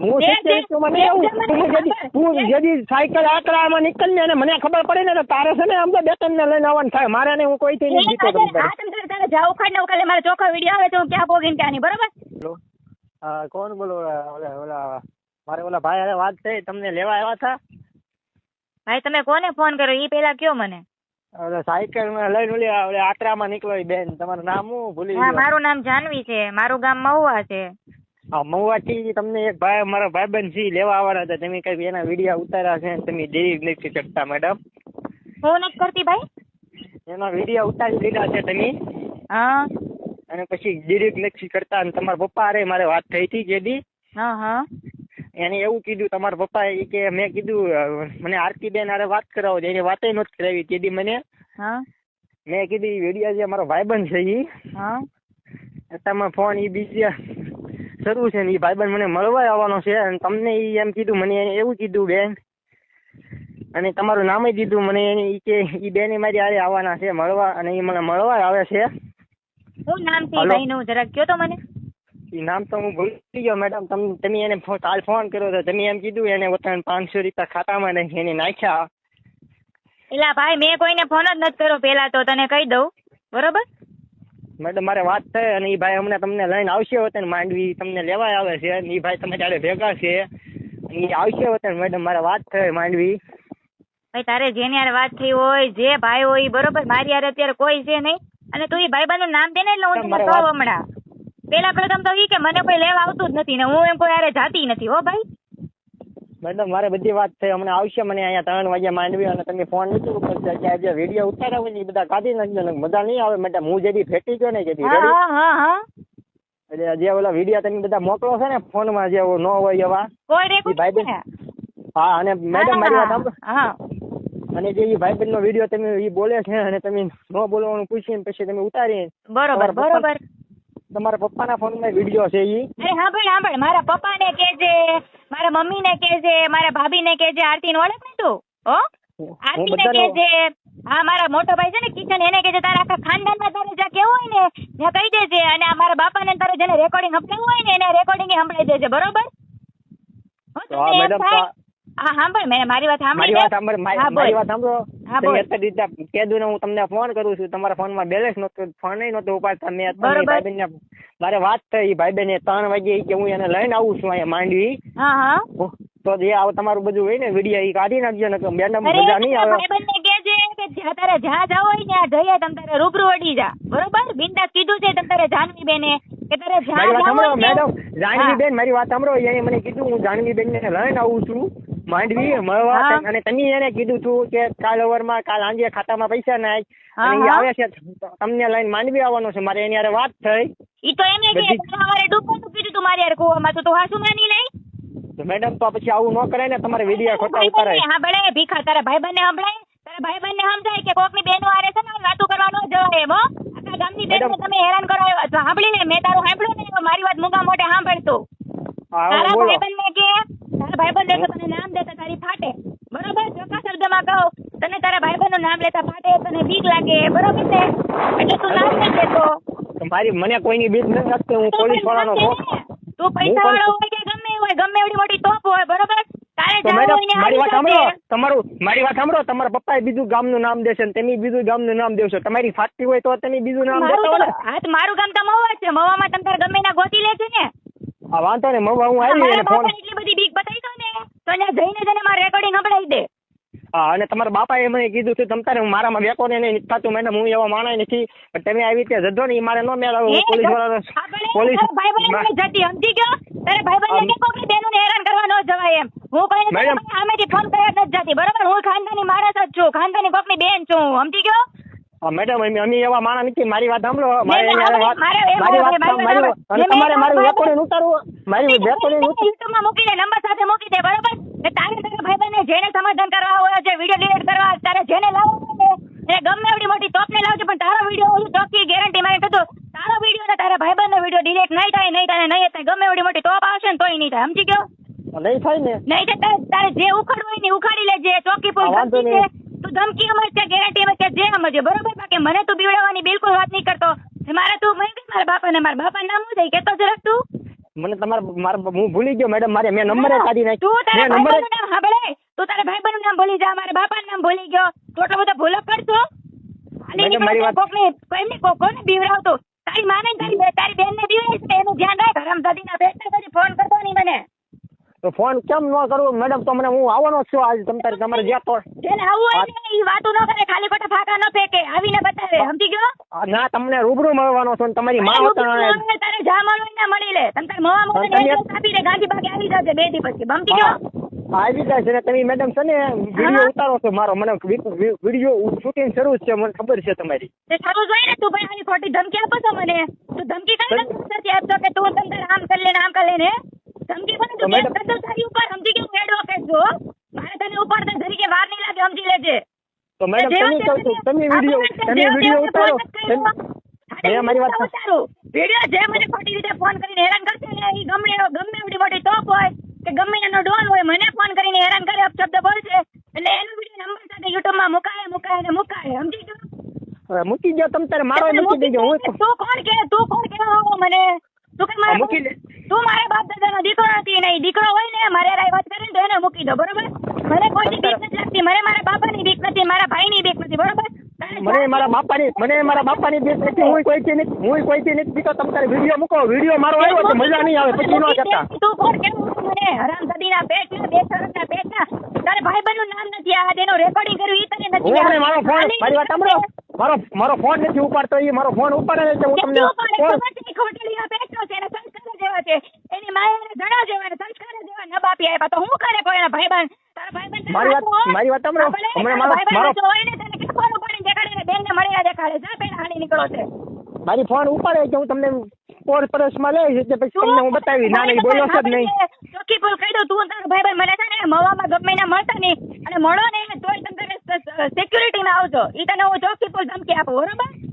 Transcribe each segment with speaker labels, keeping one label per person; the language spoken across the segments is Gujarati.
Speaker 1: હું
Speaker 2: બે
Speaker 1: સિત્તેર
Speaker 2: જે-
Speaker 1: માં નહીં
Speaker 2: બે
Speaker 1: આવું.
Speaker 2: જે મને
Speaker 1: તું જેદી
Speaker 2: ખબર
Speaker 1: તું
Speaker 2: છે.
Speaker 1: જેદી સાયકલ આકડામાં નીકળ ને મને ખબર પડે ને તો તારે છે ને આમ તો બે ને લઈને આવવાનું થાય. મારે ને હું કોઈથી નહીં જીતો
Speaker 2: તમે તારે. તારે ઉખાડ ને ઉખાડ મારા ચોખ્ખા વીડિયો આવે તો હું ક્યાં પોગીને ક્યાં નહીં બરોબર?
Speaker 1: કોણ બોલો? ઓલા ઓલા ઓલા મારે ઓલા ભાઈ વાત થઈ. તમને લેવા આવ્યા હતા?
Speaker 2: ભાઈ તમે કોને ફોન કર્યો? ઈ પેલા કયો મને?
Speaker 1: સાયકલમાં લઈને ઓલી ઓલી આકરામાં નીકળો બેન. તમારું નામ હું ભૂલી
Speaker 2: મારું નામ જાનવી છે. મારું ગામ મહુવા છે.
Speaker 1: મહુવાથી તમને એક ભાઈ મારા ભાઈબંધ છે લેવા આવવાના હતા તમે કઈ એના વિડીયા ઉતાર્યા છે? તમે ડેરી નથી શકતા મેડમ
Speaker 2: હું નથી કરતી ભાઈ.
Speaker 1: એના વિડીયા ઉતારી લીધા છે તમે.
Speaker 2: હા.
Speaker 1: અને પછી ડિરેક્ટ નથી કરતા અને તમારા પપ્પા અરે મારે વાત થઈ હતી જેદી
Speaker 2: હા હા.
Speaker 1: એને એવું કીધું તમારા પપ્પા એ કે મેં કીધું મને આરતી બેન હારે વાત કરાવો એની વાતે નથી કરાવી તેદી મને.
Speaker 2: હા.
Speaker 1: મેં કીધું વીડિયો જે મારો ભાઈબંધ છે એ
Speaker 2: હા.
Speaker 1: તમે ફોન એ બીજા શરૂ છે ને એ ભાઈબંધ મને મળવા આવવાનો છે અને તમને એમ કીધું મને એને એવું કીધું બેન અને તમારું નામ દીધું મને એ કે એ બેન મારી હારે આવવાના છે મળવા અને એ મને મળવા આવે છે.
Speaker 2: શું નામ છે
Speaker 1: ભાઈનું?
Speaker 2: ભાઈ જરાક કયો તો મને.
Speaker 1: એ નામ તો હું ભૂલી ગયો મેડમ. તમે તમે એને કાલ ફોન કર્યો તો તમે એમ કીધું એને પોતાના પાંચસો રૂપિયા ખાતામાં નાખી એને નાખ્યા.
Speaker 2: એલા ભાઈ મેં કોઈને ફોન જ નથી કર્યો પેલા તો તને કહી દઉં. બરોબર?
Speaker 1: મેડમ મારે વાત થઈ અને એ ભાઈ હમણાં તમને લઈને આવશે હોતે ને માંડવી તમને લેવા આવે છે અને ઈ ભાઈ તમે ત્યારે ભેગા છે અને ઈ આવશે હોતે ને મેડમ મારે વાત થઈ માંડવી.
Speaker 2: ભાઈ તારે જેની હારે વાત થઈ હોય જે ભાઈ હોય બરોબર મારી યાર અત્યારે કોઈ છે નહીં. અને તું એ ભાઈબંધનું નામ દે ને એટલે હું તને કહું હમણાં. પેલા પ્રથમ તો એ કે મને કોઈ લેવા આવતું જ નથી ને હું એમ કોઈ યારે જાતી નથી હો ભાઈ.
Speaker 1: મેડમ મારે બધી વાત થઈ હમણાં આવશે મને અહીંયા ત્રણ વાગ્યા માંડવી અને તમે ફોન નથી ઉપડશે કે આજે વીડિયો ઉતારાવો ઈ બધા કાઢી નાખજો ને મજા નહીં આવે. મેડમ હું જેથી ફેટી ગયો ને જેથી એટલે જે ઓલા વીડિયો તમે બધા મોકલો છે ને ફોનમાં જે ન હોય એવા હા અને મેડમ મારી વાત
Speaker 2: હા
Speaker 1: અને જે ભાઈબંધ નો વીડિયો તમે એ બોલે છે અને તમે ન બોલવાનું પૂછીને પછી તમે ઉતારી
Speaker 2: બરોબર બરોબર.
Speaker 1: તમારા પપ્પાના ફોનમાં વીડિયો છે ઈ?
Speaker 2: અરે સાંભળ સાંભળ મારા પપ્પાને કહેજે મારા મમ્મીને કહેજે મારા ભાભીને કહેજે આરતીને ઓળખ ને તું? હો?
Speaker 1: હું
Speaker 2: આરતીને કહેજે હા મારા મોટો ભાઈ છે ને કિશન એને કહેજે તારા આખા ખાનદાનમાં તારે જ્યાં કેવું હોય ને ત્યાં કહી દેજે અને આ મારા બાપાને તારે જેને રેકોર્ડિંગ સંભળાવવું હોય ને એને રેકોર્ડિંગ સંભળાઈ દેજે બરોબર? હો,
Speaker 1: મેડમ
Speaker 2: હા સાંભળ મેં મારી વાત સાંભળી
Speaker 1: મારી વાત સાંભળ મારી વાત સાંભળો.
Speaker 2: હા, બોલ.
Speaker 1: અત્યારે કીધું ને હું તમને ફોન કરું છું. તમારા ફોનમાં બેલેન્સ નતો ફોન નતો ઉપાડતા. મેં. ભાઈબેનને મારે વાત થઈ. ભાઈબેન ત્રણ વાગે કે હું એને લઈને આવું છું અહીંયા માંડવી.
Speaker 2: હા હા.
Speaker 1: તો જે આવ તમારું બધું હોય ને વીડિયો ઈ કાઢી નાખજો ને મેડમ મજા નહીં આવે.
Speaker 2: ભાઈબંધને કહેજે કે જ્યાં તારે જ્યાં જાવ હોય ત્યાં જઈએ તમ તારે રૂબરૂ અડી જા. બરોબર? બિંદાસ કીધું છે તમ તારે જાનવી બેને કે તારે જ્યાં જાવ હોય
Speaker 1: મેડમ જાનવી બેન મારી વાત સાંભળો. એને મને કીધું હું જાનવી બેન ને લઈને આવું છું. માંડવી મળવા. અને તમે એને કીધું હતું કે કાલ ઓવરમાં કાલ આંજે ખાતામાં પૈસા નાખ અને આવે છે તમને લઈને માંડવી આવવાનો છે. મારે એની હારે વાત થઈ.
Speaker 2: ઈ તો એમ કે તમારે ડૂબવાનું કીધું તું મારી હારે કૂવામાં. તો તો હાસુ માની લઈ?
Speaker 1: તો મેડમ તો પછી આવું ન કરાય ને તમારે વિડિયા ખોટા ઉતારાય
Speaker 2: હા બળે ભીખા તારા ભાઈબંધને સંભળાય. તારા ભાઈબંધને સમજાય કે કોકની બેનો આરે છે ને વાતો કરવા ન જવાય એમ આખા ગામની બેનને. તમે હેરાન કરો તો સાંભળી લે મેં તારું સાંભળ્યું ને મારી વાત મુગા મોટે સાંભળતો. તારા
Speaker 1: ભાઈ
Speaker 2: બને કે તારા ભાઈબંધ દેખો તને નામ દેતા તારી ફાટે. બરોબર? ચોખ્ખા શબ્દમાં કહો તને તારા ભાઈબંધનું નામ લેતા ફાટે તને બીક લાગે. બરોબર છે? એટલે તું નામ નથી દેતો
Speaker 1: મારી મને કોઈની બીક નથી લાગતી હું પોલીસ વાળાનો
Speaker 2: ને. તું પૈસા વાળો હોય કે ગમે હોય ગમે એવડી મોટી તોપ હોય બરોબર? ને
Speaker 1: મારી વાત સાંભળો તમારું મારી વાત સાંભળો તમારા પપ્પાએ બીજું ગામનું નામ દેશે ને તમે બીજું ગામનું નામ દેશો. તમારી ફાટતી હોય તો તમે બીજું નામ દેતા
Speaker 2: મારું
Speaker 1: હોય
Speaker 2: હા તો મારું ગામ તો મહુવા છે. મહુવામાં તમે ગમે ના ગોતી લે છે ને.
Speaker 1: આ વાંધો ને મમ્મી હું આવી અને ફોન
Speaker 2: એટલી બધી બીક બતાવી દો ને. તો ત્યાં જઈને જઈને મારે રેકોર્ડિંગ સંભળાવી દે.
Speaker 1: હા અને તમારા બાપાએ મને કીધું છે તમ તારે મારામાં વેકો ને નહીં થતું મેડમ હું એવા માણસ નથી. પણ તમે આવી રીતે જજો ને મારે ન મેળ આવે હું
Speaker 2: પોલીસવાળા
Speaker 1: પોલીસ
Speaker 2: ભાઈ ભાઈ જતી સમજી ગયો? તારે ભાઈબંધને કે કોકની બહેનોને હેરાન કરવા ન જવાય એમ. હું. તારા સામેથી ફોન કર્યા જ નથી જતી બરાબર? હું ખાનદાની મારા જ છું ખાનદાની કોકની બેન છું સમજી ગયો?
Speaker 1: હા મેડમ અમે એવા માણસ નથી. મારી વાત સાંભળો. મારે
Speaker 2: મેં
Speaker 1: વાત
Speaker 2: મારી
Speaker 1: વાત તમારે મારું
Speaker 2: મારા
Speaker 1: ઉતારવું મારી રેકોર્ડિંગ
Speaker 2: યુટ્યુબમાં મૂકી દે નંબર સાથે મૂકી દે બરોબર? ને તારે તારા ભાઈબંધને જેને સમાધાન કરવા હોય છે વિડિયો ડિલીટ કરવા તારે જેને લાવવો હોય ને ગમે એવડી મોટી તોપને લાવજો પણ તારો વીડિયો હું ચોખ્ખી ગેરંટી મારે કીધું તારો વીડિયો ને તારા ભાઈબંધનો વીડિયો ડિલીટ નહીં થાય નહીં થાય નહીં થાય ગમે એવડી મોટી તોપ આવશે ને તોય નહીં થાય સમજી ગયો?
Speaker 1: નહીં થાય ને.
Speaker 2: નહીં તારે જે ઉખાડવું હોય ને ઉખાડી લેજે ચોકી પૂરી. તું ધમકી સમજ છે ગેરંટી સમજ છે જે સમજે બરોબર? બાકી મને તું બીવડાવવાની બિલકુલ વાત નહીં કરતો. મારે તું મેં કે મારા બાપાને મારા બાપા નામ છે કેતો જરાક તું.
Speaker 1: મને તમારા મારા હું ભૂલી ગયો મેડમ મારે મેં નંબર કાઢી નાખ્યો
Speaker 2: તું તારા
Speaker 1: નંબર
Speaker 2: ભાઈબંધનું નામ સાંભળે. તું તારા ભાઈબંધનું નામ ભૂલી જા મારા બાપાનું નામ ભૂલી ગયો. તો એટલો બધો ભૂલો કરતો હાલી
Speaker 1: મેડમ, મારી વાત-
Speaker 2: કોકને કોઈને કોકોને બીવડાવતો? તારી માને ને તારી બે- તારી બેનને બીવડાવીશ એનું ધ્યાન રાખ. હરામજાદીના બેટા કદી ફોન કરતો નહીં મને.
Speaker 1: તો ફોન કેમ ન કરું મેડમ તો મને હું આવવાનો છું આજ. તમ તારે તમારે જ્યાં તો.
Speaker 2: જેને આવું હોય ને એ વાતો ન કરે ખાલી ખોટા ફાકા ન ફેંકે. આવીને બતાવે. સમજી ગયો?
Speaker 1: આ ના તમને રૂબરૂ મળવાનો છું તમારી માં
Speaker 2: રૂબરૂ તારે જા મળવું ને મળી લે. તમ તારે મોવા
Speaker 1: તમે-
Speaker 2: એડ્રેસ આપી દે ગાંધી બાગે આવી જાજે બે દી પછી સમજી ગયો?
Speaker 1: આવી જાય છે ને. તમે મેડમ છે ને વીડિયો ઉતારો છો મારો. મને વીડિયો શૂટિંગ શરૂ છે. મને ખબર છે તમારી.
Speaker 2: તે સારું જોઈએ ને તું ભાઈ આની ખોટી ધમકી આપો છો મને. તું ધમકી કઈ નથી આપતો કે તું તમ આમ કરી લે આમ કરી લે
Speaker 1: તો મેડમ-
Speaker 2: કેમ તારી ઉપર સમજી ગયો હું એડવોકેટ છું? મારે તને ઉપાડતા તરીકે વાર નહીં લાગે સમજી લેજે.
Speaker 1: તો મેડમ તમે કહો છો તમે વીડિયો તમે
Speaker 2: જેવા
Speaker 1: ઉતારો.
Speaker 2: ફોન જ કર્યો.
Speaker 1: તમે- મેં મારી વાત
Speaker 2: હું ઉતારું. જે મને ખોટી રીતે ફોન કરીને હેરાન કરશે ને ઈ ગમે ગમે એવડી મોટી ટોપ હોય કે ગમે એનો ડોન હોય મને ફોન કરીને હેરાન કરે અપશબ્દ બોલશે. એટલે એનો વીડિયો નંબર સાથે યુટ્યુબમાં મુકાય મુકાય ને મુકાય. સમજી ગયો?
Speaker 1: હવે મૂકી દો તમ તારે મારો મૂકી દેજો. હું
Speaker 2: તું કોણ કે તું કોણ કે મને? તું કે મારા
Speaker 1: મૂકી.
Speaker 2: તું મારા બાપ દાદાનો દીકરો નથી ને દીકરો હોય ને મારે રાય વાત કરીને તો એને મૂકી દો બરોબર? મને કોઈની બીક નથી લાગતી મને મારા બાપાની બીક નથી મારા ભાઈની બીક નથી બરોબર?
Speaker 1: મને મારા બાપાની મને મારા બાપાની બીક નથી હું કોઈથી નથી હું કોઈથી નથી બીતો તમ વીડિયો મૂકો વીડિયો મારો આવ્યો તો મજા નહીં આવે પછી ન કરતા
Speaker 2: તું કોણ કેવું મને? હરામજાદીના ના પેટ ના તારે ભાઈબંધનું નામ નથી આ તેનો રેકોર્ડિંગ કર્યું ઈ તને નથી
Speaker 1: હું મારો ફોન મારી વાત સાંભળો. મારો મારો ફોન નથી ઉપાડતો એ મારો ફોન ઉપાડે છે હું તમને
Speaker 2: કેટલું પાડે
Speaker 1: ફોન
Speaker 2: ખબર છે ઈ ખોટેલીના પેટનો છે એના છે એની માયાને ધણા જેવા સંસ્કાર જેવા ન બાપી આપ્યા. તો હું કરે કોઈ એના ભાઈબંધ? તારા ભાઈબંધ
Speaker 1: મારી વાત- મારી વાત સાંભળો. હમણાં મારો- મારો-
Speaker 2: હોય ને તને કે ફોન ઉપાડીને દેખાડે ને બેનને મળ્યા દેખાડે. જા પેલા હાલી નીકળો છે.
Speaker 1: મારી ફોન ઉપાડે કે હું તમને પોર પરસમાં લઈશ એટલે પછી તમને હું બતાવી ના નહીં બોલો જ નહીં.
Speaker 2: ચોખ્ખી ભૂલ કહી દઉં તું તારો ભાઈ ભાઈ મને છે ને મવામાં ગમે ના મળતા નહીં. અને મળો ને તોય તમે સિક્યુરિટીમાં આવજો. ઈ તને હું ચોખ્ખી ભૂલ ધમકી આપું બરોબર?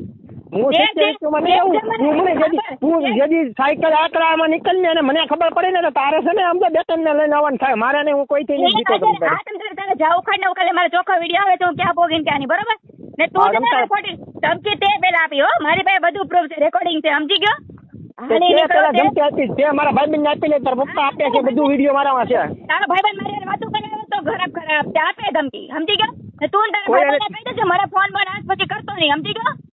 Speaker 1: હું
Speaker 2: જે-
Speaker 1: સિચ્યુએશનમાં
Speaker 2: જે-
Speaker 1: નહીં હું મને
Speaker 2: મને
Speaker 1: જેદી હું જેદી સાયકલ આકડામાં નીકળી ને અને મને ખબર પડે ને તો તારે છે ને આમ તો બેટન ને લઈને આવવાનું થાય. મારે ને હું કોઈથી નહીં જીતો તારે
Speaker 2: તારે જાઓ ઉખાડ ને ઉખાડે મારો ચોખ્ખો વીડિયો આવે તો હું ક્યાં ભોગીને ક્યાં નહીં બરોબર? ને તું
Speaker 1: જ
Speaker 2: છે ને ખોટી ધમકી તે પેલા આપી હો. મારી પાસે બધું પ્રૂફ છે રેકોર્ડિંગ છે સમજી ગયો? છે.
Speaker 1: આપી મારા ભાઈબંધને આપી લે તારા પપ્પા આપ્યા છે બધું વીડિયો મારામાં છે.
Speaker 2: તારો ભાઈબંધ મારી વાતું કરે તો ખરાબ ખરાબ. આપે ધમકી સમજી ગયો? તું ને તારા
Speaker 1: કોઈ
Speaker 2: કહી દેજે મારા ફોન પર આજ પછી કરતો નહીં સમજી ગયો?